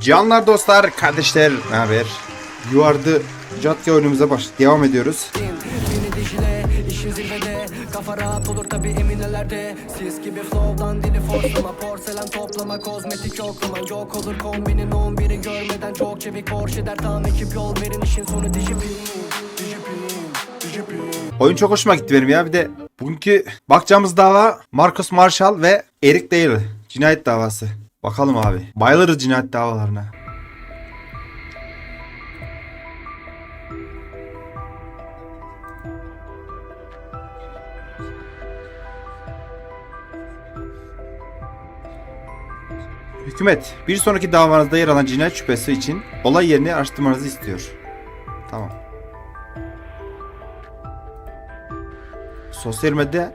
Canlar dostlar, kardeşler, ne haber? The Jatke oyunumuza baş devam ediyoruz. Kafa rahat olur tabi eminelerde Sis gibi flow'dan dili forslama Porselen toplama kozmetik yoklama Yok olur kombinin 11'i görmeden Çok çevik Porsche der tam ekip yol verin işin sonu Dijipin Oyun çok hoşuma gitti benim ya. Bir de bugünkü bakacağımız dava Marcus Marshall ve Eric Dale. Cinayet davası. Bakalım abi. Bayılırız cinayet davalarına. Hükümet, bir sonraki davanızda yer alan cinayet şüphesi için olay yerini araştırmanızı istiyor. Tamam. Sosyal medya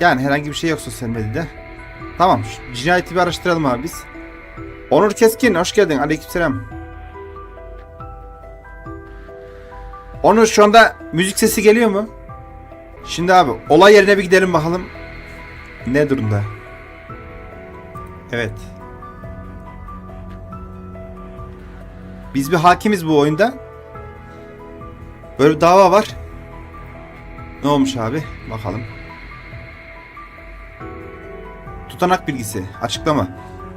yani herhangi bir şey yok sosyal medyada. Tamam. Cinayeti bir araştıralım abi biz. Onur Keskin hoş geldin. Aleykümselam. Onur şu anda müzik sesi geliyor mu? Şimdi abi olay yerine bir gidelim bakalım. Ne durumda? Evet. Biz bir hakimiz bu oyunda. Böyle bir dava var. Ne olmuş abi? Bakalım. Tutanak bilgisi. Açıklama.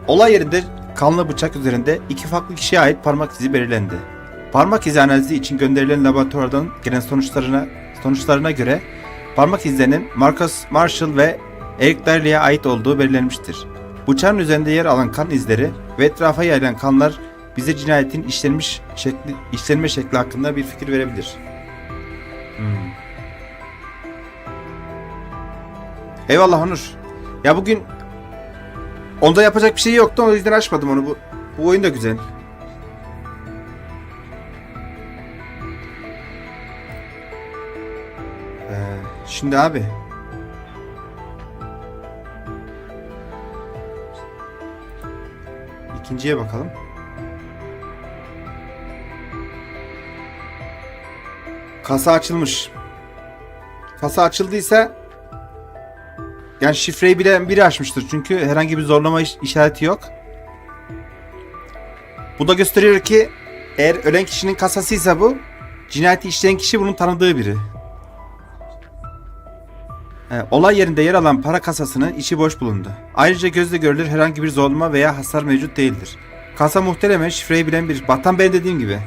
Olay yerinde kanlı bıçak üzerinde iki farklı kişiye ait parmak izi belirlendi. Parmak izi analizi için gönderilen laboratuvardan gelen sonuçlarına sonuçlarına göre parmak izlerinin Marcus Marshall ve Eric Daly'e ait olduğu belirlenmiştir. Bıçağın üzerinde yer alan kan izleri ve etrafa yayılan kanlar bize cinayetin işlenmiş şekli, işlenme şekli hakkında bir fikir verebilir. Hmm. Eyvallah Onur. Ya bugün onda yapacak bir şey yoktu o yüzden açmadım onu. Bu, bu oyun da güzel. Ee, şimdi abi. İkinciye bakalım. Kasa açılmış. Kasa açıldıysa yani şifreyi bilen biri açmıştır çünkü herhangi bir zorlama iş- işareti yok. Bu da gösteriyor ki eğer ölen kişinin kasasıysa bu cinayeti işleyen kişi bunun tanıdığı biri. He, olay yerinde yer alan para kasasının içi boş bulundu. Ayrıca gözle görülür herhangi bir zorlama veya hasar mevcut değildir. Kasa muhtemelen şifreyi bilen bir. Batan ben dediğim gibi.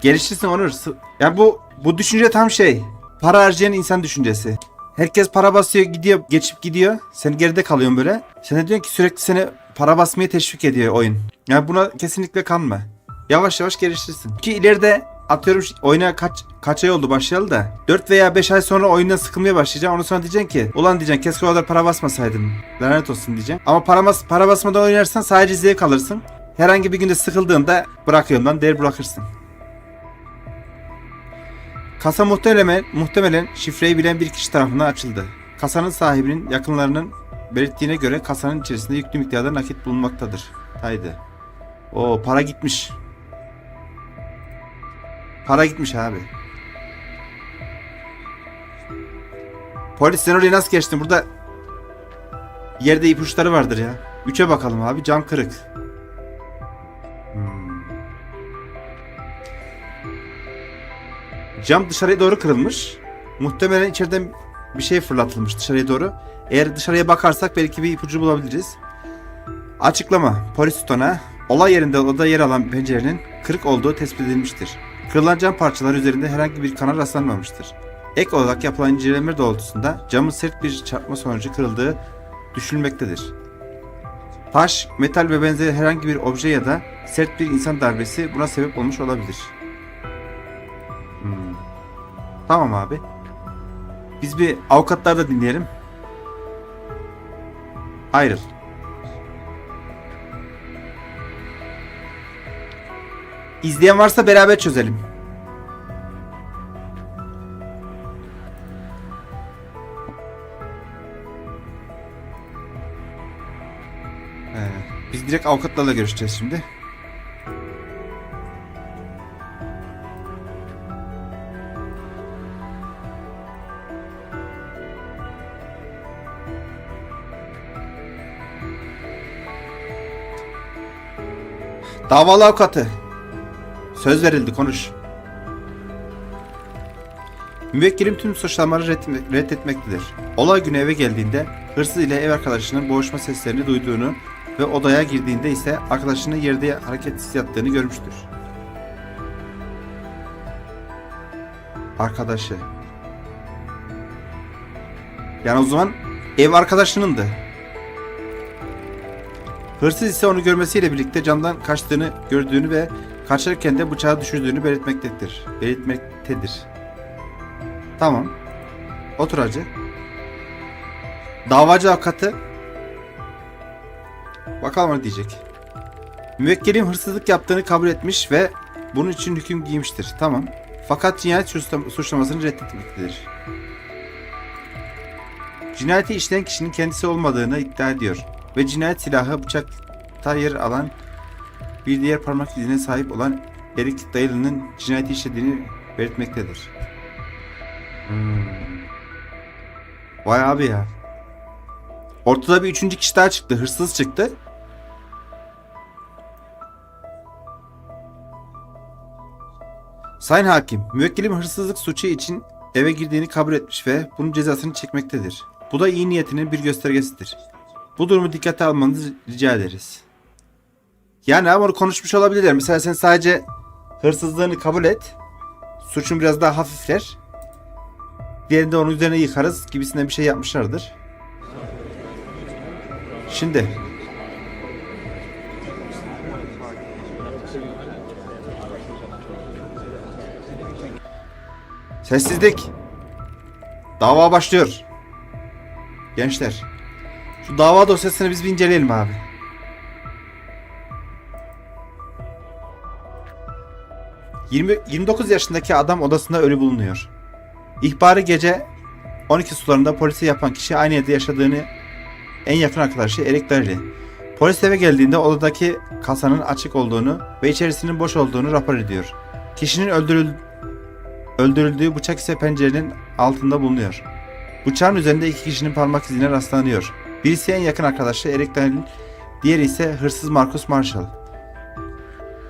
Gelişirsin Onur. Ya bu bu düşünce tam şey. Para harcayan insan düşüncesi. Herkes para basıyor gidiyor geçip gidiyor. Sen geride kalıyorsun böyle. Sen de diyorsun ki sürekli seni para basmaya teşvik ediyor oyun. Yani buna kesinlikle kanma. Yavaş yavaş geliştirsin. Ki ileride atıyorum oyuna kaç kaç ay oldu başlayalı da 4 veya 5 ay sonra oyundan sıkılmaya başlayacaksın. Ondan sonra diyeceksin ki ulan diyeceksin keşke o kadar para basmasaydım. Lanet olsun diyeceksin. Ama para, bas, para basmadan oynarsan sadece zevk alırsın. Herhangi bir günde sıkıldığında bırakıyorsun lan der bırakırsın. Kasa muhtemelen, muhtemelen şifreyi bilen bir kişi tarafından açıldı. Kasanın sahibinin yakınlarının belirttiğine göre kasanın içerisinde yüklü miktarda nakit bulunmaktadır. Haydi. O para gitmiş. Para gitmiş abi. Polis sen oraya nasıl geçtin? Burada yerde ipuçları vardır ya. Üçe bakalım abi. Cam kırık. Cam dışarıya doğru kırılmış. Muhtemelen içeriden bir şey fırlatılmış dışarıya doğru. Eğer dışarıya bakarsak belki bir ipucu bulabiliriz. Açıklama. Polis tutanağı. Olay yerinde odada yer alan pencerenin kırık olduğu tespit edilmiştir. Kırılan cam parçaları üzerinde herhangi bir kana rastlanmamıştır. Ek olarak yapılan inceleme doğrultusunda camın sert bir çarpma sonucu kırıldığı düşünülmektedir. Taş, metal ve benzeri herhangi bir obje ya da sert bir insan darbesi buna sebep olmuş olabilir. Tamam abi. Biz bir avukatlar da dinleyelim. Ayrıl. İzleyen varsa beraber çözelim. Ee, biz direkt avukatlarla görüşeceğiz şimdi. Davalı avukatı. Söz verildi konuş. Müvekkilim tüm suçlamaları reddet- reddetmektedir. Olay günü eve geldiğinde hırsız ile ev arkadaşının boğuşma seslerini duyduğunu ve odaya girdiğinde ise arkadaşının yerde hareketsiz yattığını görmüştür. Arkadaşı. Yani o zaman ev arkadaşınındı. Hırsız ise onu görmesiyle birlikte camdan kaçtığını gördüğünü ve kaçarken de bıçağı düşürdüğünü belirtmektedir. Belirtmektedir. Tamam. Otur hacı. Davacı avukatı bakalım ne diyecek. Müvekkilim hırsızlık yaptığını kabul etmiş ve bunun için hüküm giymiştir. Tamam. Fakat cinayet suçlam- suçlamasını reddetmektedir. Cinayeti işleyen kişinin kendisi olmadığını iddia ediyor ve cinayet silahı bıçakta yer alan bir diğer parmak izine sahip olan Erik Dayılı'nın cinayeti işlediğini belirtmektedir. Hmm. Vay abi ya. Ortada bir üçüncü kişi daha çıktı. Hırsız çıktı. Sayın Hakim, müvekkilim hırsızlık suçu için eve girdiğini kabul etmiş ve bunun cezasını çekmektedir. Bu da iyi niyetinin bir göstergesidir. Bu durumu dikkate almanızı rica ederiz. Yani ama onu konuşmuş olabilirler. Mesela sen sadece hırsızlığını kabul et. Suçun biraz daha hafifler. Diğerinde onun üzerine yıkarız gibisinden bir şey yapmışlardır. Şimdi. Sessizlik. Dava başlıyor. Gençler. Şu dava dosyasını biz bir inceleyelim abi. ...20, 29 yaşındaki adam odasında ölü bulunuyor. İhbarı gece 12 sularında polisi yapan kişi aynı evde yaşadığını en yakın arkadaşı Erik Darili. Polis eve geldiğinde odadaki kasanın açık olduğunu ve içerisinin boş olduğunu rapor ediyor. Kişinin öldürül öldürüldüğü bıçak ise pencerenin altında bulunuyor. Bıçağın üzerinde iki kişinin parmak izine rastlanıyor. Birisi en yakın arkadaşı Erik Darili, diğeri ise hırsız Marcus Marshall.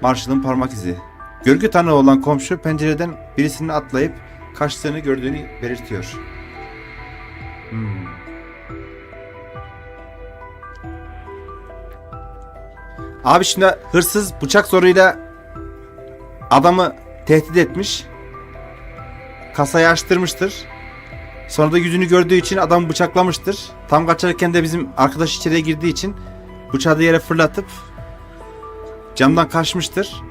Marshall'ın parmak izi. Görgü tanığı olan komşu pencereden birisinin atlayıp kaçtığını gördüğünü belirtiyor. Hmm. Abi şimdi hırsız bıçak zoruyla adamı tehdit etmiş. Kasayı açtırmıştır. Sonra da yüzünü gördüğü için adamı bıçaklamıştır. Tam kaçarken de bizim arkadaş içeriye girdiği için bıçağı da yere fırlatıp camdan kaçmıştır.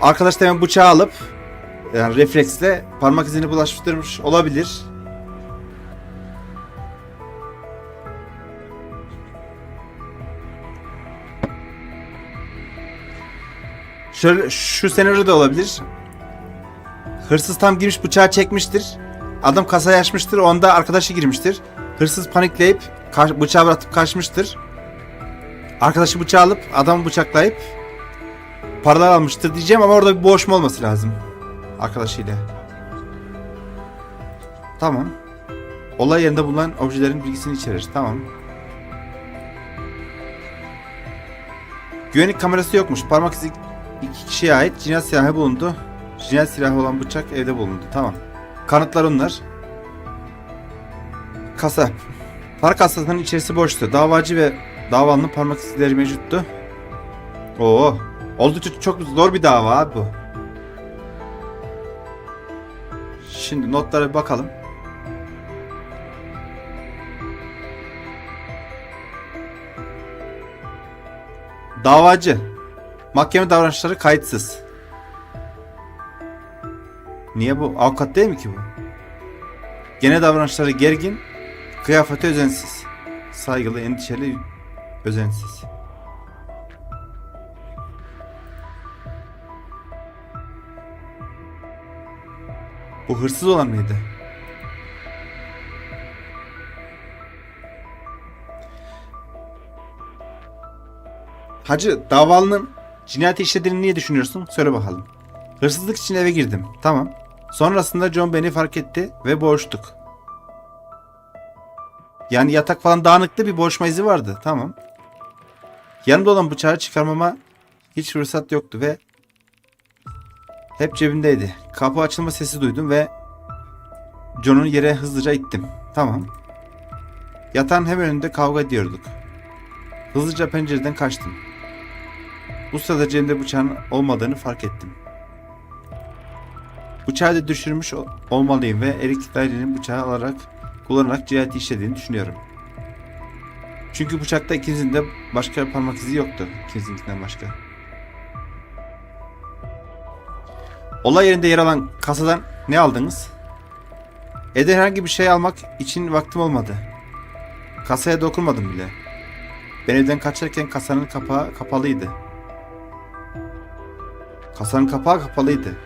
Arkadaş da hemen bıçağı alıp yani refleksle parmak izini bulaştırmış olabilir. Şöyle şu senaryo da olabilir. Hırsız tam girmiş bıçağı çekmiştir. Adam kasayı açmıştır. Onda arkadaşı girmiştir. Hırsız panikleyip bıçağı bırakıp kaçmıştır. Arkadaşı bıçağı alıp adamı bıçaklayıp paralar almıştır diyeceğim ama orada bir boğuşma olması lazım. Arkadaşıyla. Tamam. Olay yerinde bulunan objelerin bilgisini içerir. Tamam. Güvenlik kamerası yokmuş. Parmak izi iki kişiye ait cinayet silahı bulundu. Cinayet silahı olan bıçak evde bulundu. Tamam. Kanıtlar onlar. Kasa. Para kasasının içerisi boştu. Davacı ve davalının parmak izleri mevcuttu. Oo. Oldukça çok zor bir dava abi bu. Şimdi notlara bakalım. Davacı. Mahkeme davranışları kayıtsız. Niye bu? Avukat değil mi ki bu? Gene davranışları gergin, kıyafeti özensiz. Saygılı, endişeli, özensiz. Bu hırsız olan mıydı? Hacı davalının cinayeti işlediğini niye düşünüyorsun? Söyle bakalım. Hırsızlık için eve girdim. Tamam. Sonrasında John beni fark etti ve boğuştuk. Yani yatak falan dağınıktı bir boğuşma izi vardı. Tamam. Yanımda olan bıçağı çıkarmama hiç fırsat yoktu ve hep cebimdeydi. Kapı açılma sesi duydum ve John'u yere hızlıca ittim. Tamam. Yatağın hemen önünde kavga ediyorduk. Hızlıca pencereden kaçtım. Bu sırada cebimde bıçağın olmadığını fark ettim. Bıçağı da düşürmüş ol- olmalıyım ve Erik Daire'nin bıçağı alarak kullanarak cinayeti işlediğini düşünüyorum. Çünkü bıçakta ikinizin de başka parmak izi yoktu. İkinizinkinden başka. Olay yerinde yer alan kasadan ne aldınız? Evde herhangi bir şey almak için vaktim olmadı. Kasaya dokunmadım bile. Ben evden kaçarken kasanın kapağı kapalıydı. Kasanın kapağı kapalıydı.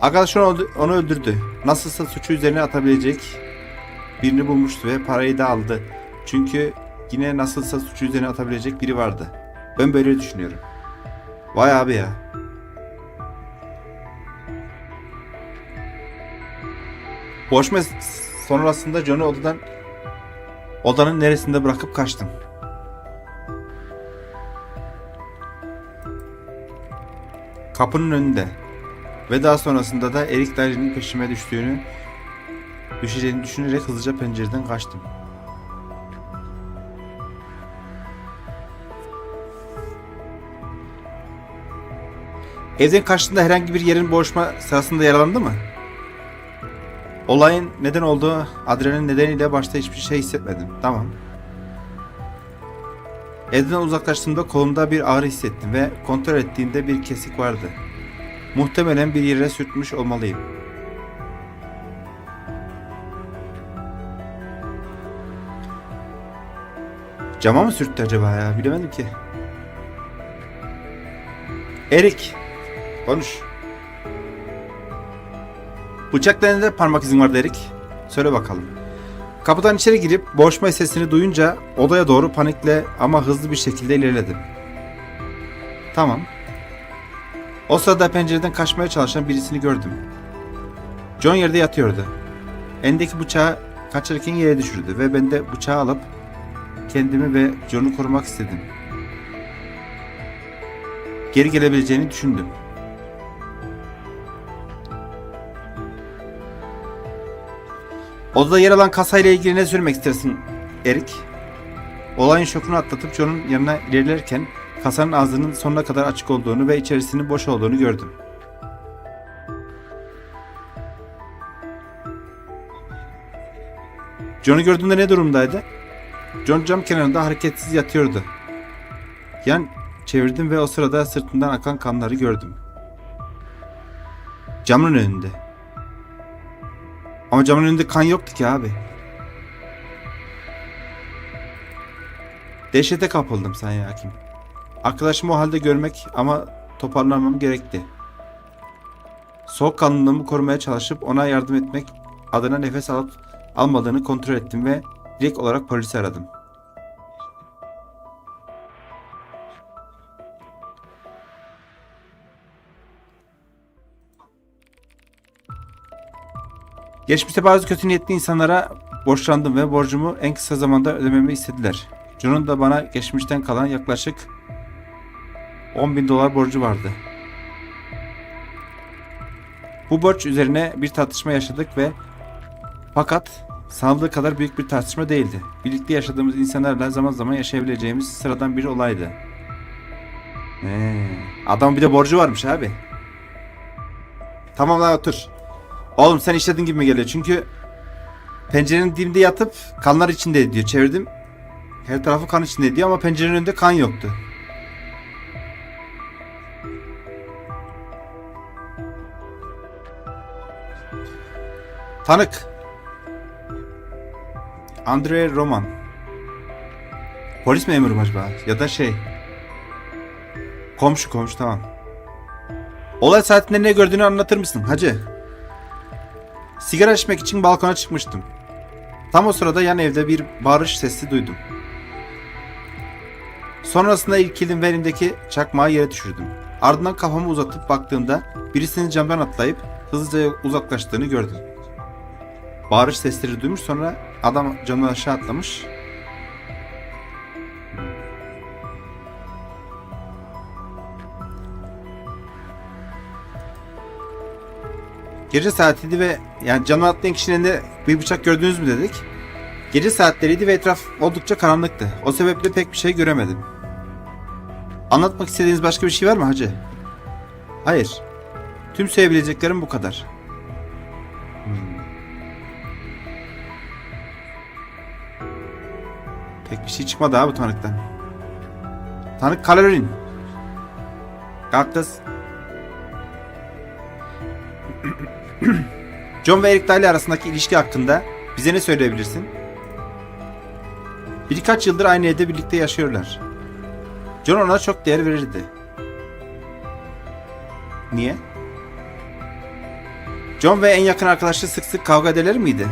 Arkadaş onu, onu öldürdü. Nasılsa suçu üzerine atabilecek birini bulmuştu ve parayı da aldı. Çünkü yine nasılsa suçu üzerine atabilecek biri vardı. Ben böyle düşünüyorum. Vay abi ya. Boşma sonrasında John'u odadan odanın neresinde bırakıp kaçtım. Kapının önünde. Ve daha sonrasında da Erik Daire'nin peşime düştüğünü düşeceğini düşünerek hızlıca pencereden kaçtım. Evden kaçtığında herhangi bir yerin boğuşma sırasında yaralandı mı? Olayın neden olduğu adrenalin nedeniyle başta hiçbir şey hissetmedim. Tamam. Evden uzaklaştığımda kolumda bir ağrı hissettim ve kontrol ettiğimde bir kesik vardı. Muhtemelen bir yere sürtmüş olmalıyım. Cama mı sürttü acaba ya? Bilemedim ki. Erik. Konuş. Bıçakla elinde parmak izin vardı Erik. Söyle bakalım. Kapıdan içeri girip boğuşma sesini duyunca odaya doğru panikle ama hızlı bir şekilde ilerledim. Tamam. O sırada pencereden kaçmaya çalışan birisini gördüm. John yerde yatıyordu. Elindeki bıçağı kaçarken yere düşürdü ve ben de bıçağı alıp kendimi ve John'u korumak istedim. Geri gelebileceğini düşündüm. Odada yer alan kasayla ilgili ne söylemek istersin Erik? Olayın şokunu atlatıp John'un yanına ilerlerken kasanın ağzının sonuna kadar açık olduğunu ve içerisinin boş olduğunu gördüm. John'u gördüğünde ne durumdaydı? John cam kenarında hareketsiz yatıyordu. Yan çevirdim ve o sırada sırtından akan kanları gördüm. Camın önünde. Ama camın önünde kan yoktu ki abi. Dehşete kapıldım Sayın Hakim. Arkadaşımı o halde görmek ama toparlanmam gerekti. Soğukkanlılığımı korumaya çalışıp ona yardım etmek adına nefes alıp almadığını kontrol ettim ve direkt olarak polisi aradım. Geçmişte bazı kötü niyetli insanlara borçlandım ve borcumu en kısa zamanda ödememi istediler. John'un da bana geçmişten kalan yaklaşık 10 bin dolar borcu vardı. Bu borç üzerine bir tartışma yaşadık ve fakat sanıldığı kadar büyük bir tartışma değildi. Birlikte yaşadığımız insanlarla zaman zaman yaşayabileceğimiz sıradan bir olaydı. Ee, adam bir de borcu varmış abi. Tamam lan otur. Oğlum sen işledin gibi mi geliyor? Çünkü pencerenin dibinde yatıp kanlar içinde diyor. Çevirdim. Her tarafı kan içinde diyor ama pencerenin önünde kan yoktu. Tanık. Andre Roman. Polis memuru mu acaba? Ya da şey. Komşu komşu tamam. Olay saatinde ne gördüğünü anlatır mısın hacı? Sigara içmek için balkona çıkmıştım. Tam o sırada yan evde bir bağırış sesi duydum. Sonrasında irkildim ve elimdeki çakmağı yere düşürdüm. Ardından kafamı uzatıp baktığımda birisinin camdan atlayıp hızlıca uzaklaştığını gördüm. Bağırış sesleri duymuş sonra adam camdan aşağı atlamış. Gece saatiydi ve yani camdan atlayan kişinin elinde bir bıçak gördünüz mü dedik. Gece saatleriydi ve etraf oldukça karanlıktı. O sebeple pek bir şey göremedim. Anlatmak istediğiniz başka bir şey var mı hacı? Hayır. Tüm söyleyebileceklerim bu kadar. Şey çıkmadı abi tanıktan. Tanık Kalorin. Kalk kız. John ve Eric Daly arasındaki ilişki hakkında bize ne söyleyebilirsin? Birkaç yıldır aynı evde birlikte yaşıyorlar. John ona çok değer verirdi. Niye? John ve en yakın arkadaşı sık sık kavga ederler miydi?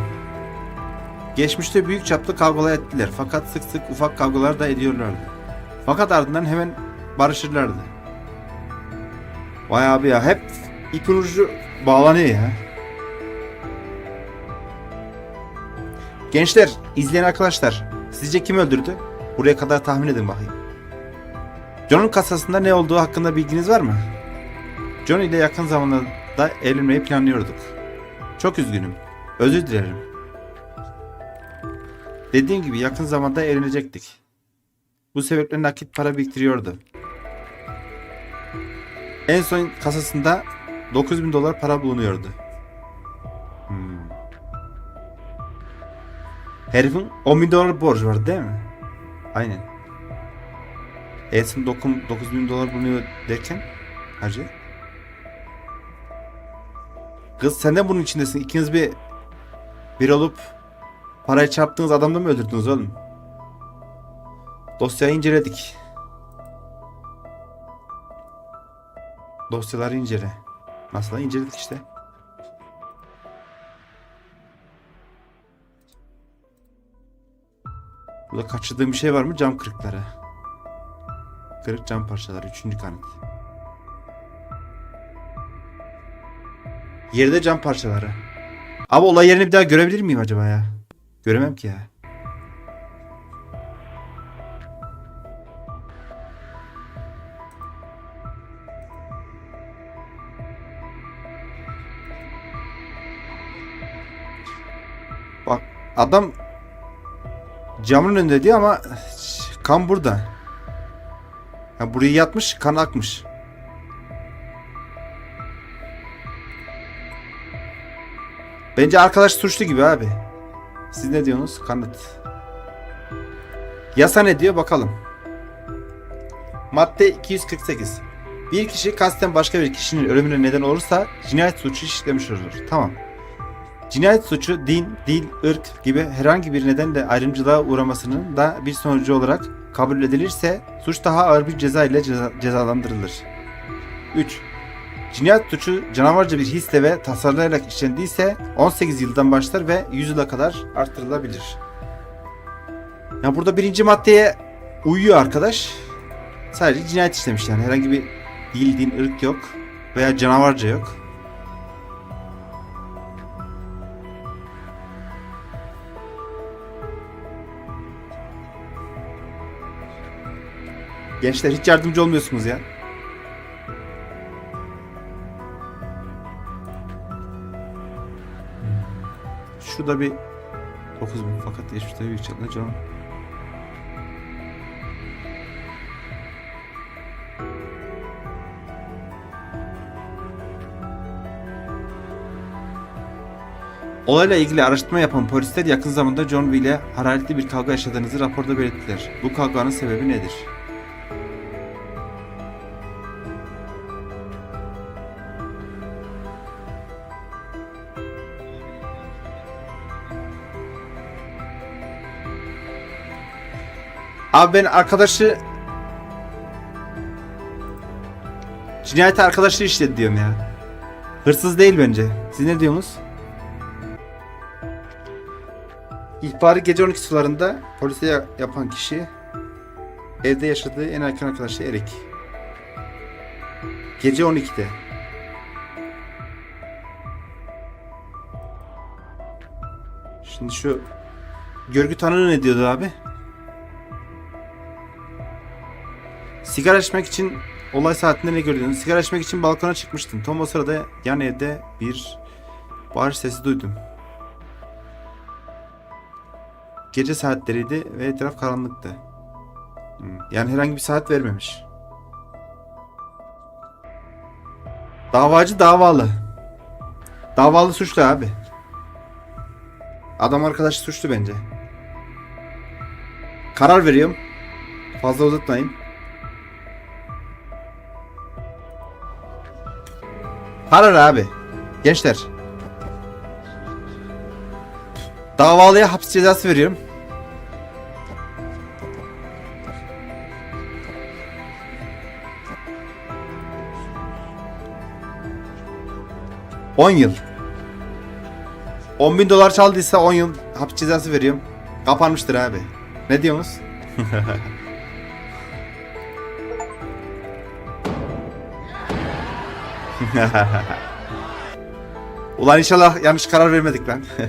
Geçmişte büyük çaplı kavgalar ettiler fakat sık sık ufak kavgalar da ediyorlardı. Fakat ardından hemen barışırlardı. Vay abi ya hep ipin ucu bağlanıyor ya. Gençler, izleyen arkadaşlar, sizce kim öldürdü? Buraya kadar tahmin edin bakayım. John'un kasasında ne olduğu hakkında bilginiz var mı? John ile yakın zamanda evlenmeyi planlıyorduk. Çok üzgünüm. Özür dilerim. Dediğim gibi yakın zamanda evlenecektik. Bu sebeple nakit para biriktiriyordu. En son kasasında 9000 dolar para bulunuyordu. Hmm. Herifin 10 bin dolar borcu vardı değil mi? Aynen. En son 9000 dolar bulunuyor derken hacı. Kız sen de bunun içindesin. İkiniz bir bir olup parayı çarptığınız adamı mı öldürdünüz oğlum? Dosyayı inceledik. Dosyaları incele. Nasıl da inceledik işte. Burada kaçırdığım bir şey var mı? Cam kırıkları. Kırık cam parçaları. Üçüncü kanıt. Yerde cam parçaları. Abi olay yerini bir daha görebilir miyim acaba ya? Göremem ki ya. Bak adam camın önünde diyor ama kan burada. Ha, buraya yatmış kan akmış. Bence arkadaş suçlu gibi abi. Siz ne diyorsunuz? Kanıt. Yasa ne diyor bakalım. Madde 248. Bir kişi kasten başka bir kişinin ölümüne neden olursa cinayet suçu işlemiş olur. Tamam. Cinayet suçu din, dil, ırk gibi herhangi bir nedenle ayrımcılığa uğramasının da bir sonucu olarak kabul edilirse suç daha ağır bir ceza ile ceza- cezalandırılır. 3. Cinayet suçu canavarca bir hisle ve tasarlayarak işlendiyse 18 yıldan başlar ve 100 yıla kadar artırılabilir. Ya burada birinci maddeye uyuyor arkadaş. Sadece cinayet işlemiş yani herhangi bir dil, din, ırk yok veya canavarca yok. Gençler hiç yardımcı olmuyorsunuz ya. Şurada bir 9000 fakat geçmişte büyük çatla canım. Olayla ilgili araştırma yapan polisler yakın zamanda John V ile hararetli bir kavga yaşadığınızı raporda belirttiler. Bu kavganın sebebi nedir? Abi ben arkadaşı cinayeti arkadaşı işledi diyorum ya. Hırsız değil bence. Siz ne diyorsunuz? İhbarı gece 12 sularında polise ya- yapan kişi evde yaşadığı en yakın arkadaşı Erik. Gece 12'de. Şimdi şu görgü tanığı ne diyordu abi? Sigara içmek için olay saatinde ne gördün? Sigara içmek için balkona çıkmıştın. Tam o sırada yan evde bir bağırış sesi duydum. Gece saatleriydi ve etraf karanlıktı. Hmm, Yani herhangi bir saat vermemiş. Davacı davalı. Davalı suçlu abi. Adam arkadaşı suçlu bence. Karar veriyorum. Fazla uzatmayın. Karar abi. Gençler. Davalıya hapis cezası veriyorum. On yıl. 10 bin dolar çaldıysa 10 yıl hapis cezası veriyorum. Kapanmıştır abi. Ne diyorsunuz? Ulan inşallah yanlış karar vermedik lan.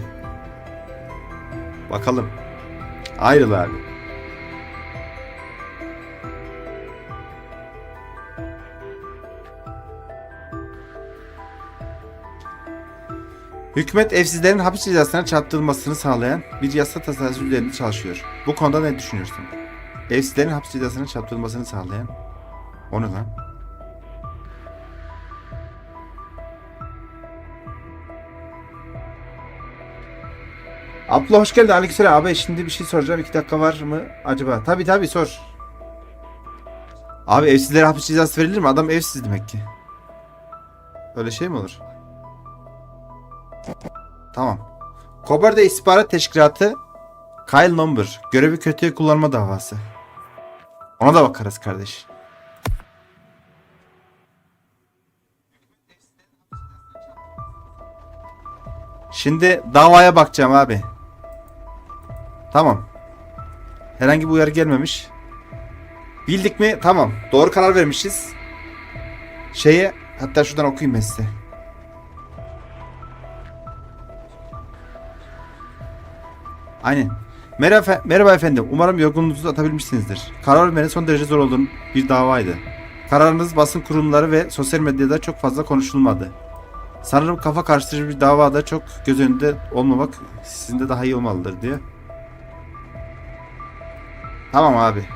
Bakalım. Ayrıl abi. Hükümet evsizlerin hapis cezasına çarptırılmasını sağlayan bir yasa tasarısı üzerinde çalışıyor. Bu konuda ne düşünüyorsun? Evsizlerin hapis cezasına çarptırılmasını sağlayan... O ne lan? Abla hoş geldin. Aleykümselam abi. Şimdi bir şey soracağım. İki dakika var mı acaba? Tabi tabi sor. Abi evsizlere hapis cezası verilir mi? Adam evsiz demek ki. Öyle şey mi olur? Tamam. Kobar'da istihbarat teşkilatı Kyle Number. Görevi kötüye kullanma davası. Ona da bakarız kardeş. Şimdi davaya bakacağım abi. Tamam. Herhangi bir uyarı gelmemiş. Bildik mi? Tamam. Doğru karar vermişiz. Şeye hatta şuradan okuyayım ben size. Aynen. Merhaba, merhaba efendim. Umarım yorgunluğunuzu atabilmişsinizdir. Karar vermenin son derece zor olduğum bir davaydı. Kararınız basın kurumları ve sosyal medyada çok fazla konuşulmadı. Sanırım kafa karıştırıcı bir davada çok göz önünde olmamak sizin de daha iyi olmalıdır diye. Tamam abi.